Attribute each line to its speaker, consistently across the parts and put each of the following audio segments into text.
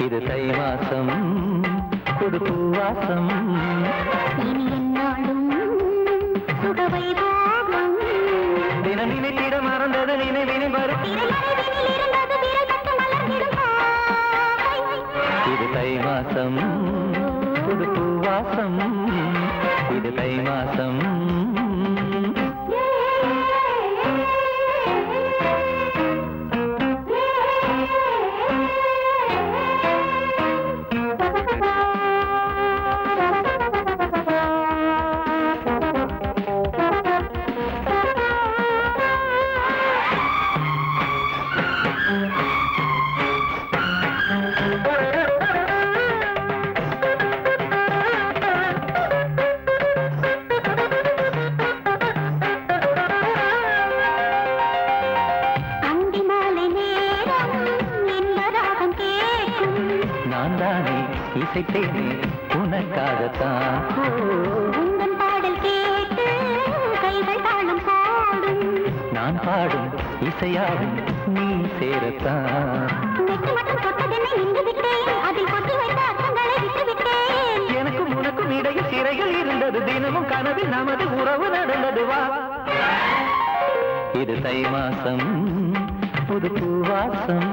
Speaker 1: இது தை மாசம் புது பூவாசம்
Speaker 2: இனி என்னாலும் சுகவைபோகம்
Speaker 1: தினம் நினைத்திட மறந்தது நினைவினில் வரும்
Speaker 2: திரைமறைவினில் இருந்தது விரல் பட்டு மலர்ந்திடும் பாவை.
Speaker 1: இது தை மாசம் புது பூவாசம் இது தை நான் தானே இசைத்தேனே உனக்காகத்தான்.
Speaker 2: உந்தன் பாடல் கேட்டு கைகள் தாளம் போடும்
Speaker 1: நான் பாடும் இசையாடும் நீ சேரத்தான். எனக்கும் உனக்கும் இடையில் சிறைகள் இருந்தது. தினமும் கனவில் நமது உறவு நடந்தது. வா. இது தை மாசம் புது பூவாசம்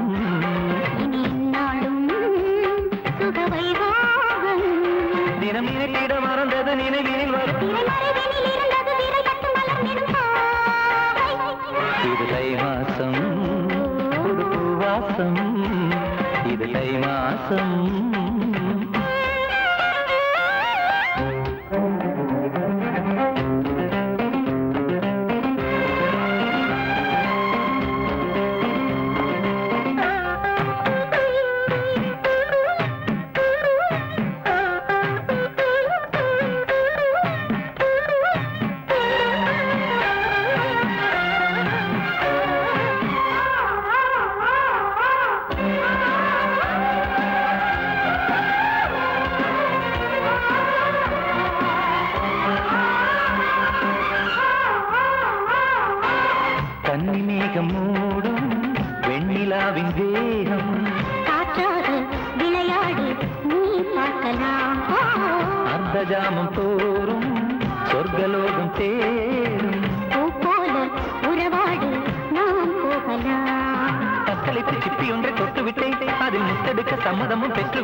Speaker 1: தினம் நினைத்திட மறந்தது நினைவினில் வரும். இது தை மாசம் புது பூவாசம் இது தை மாசம். கன்னி மேகம் மூடும் வெண்ணிலாவின் வேகம்
Speaker 2: காற்றாக விளையாடி நீ பார்க்கலாம்
Speaker 1: அர்த்த ஜாமம் தோறும் சொர்க்கலோகம் தேரும்.
Speaker 2: பூ போல உறவாடு நாம் போகலாம்.
Speaker 1: தத்தளித்து சிப்பி ஒன்றை தொட்டு விட்டேன் அதில் முத்தெடுக்க சம்மதமும் பெற்று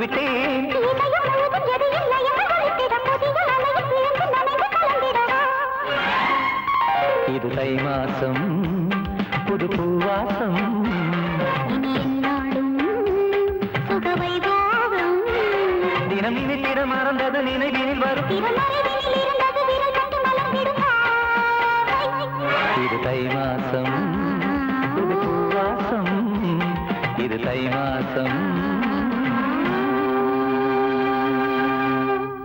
Speaker 1: இது தை மாசம் புது பூவாசம்
Speaker 2: இனி
Speaker 1: தினம் நினைத்திட மறந்தது நினைவினில் வரும். இது தை மாசம் புது பூவாசம் இது தை மாசம்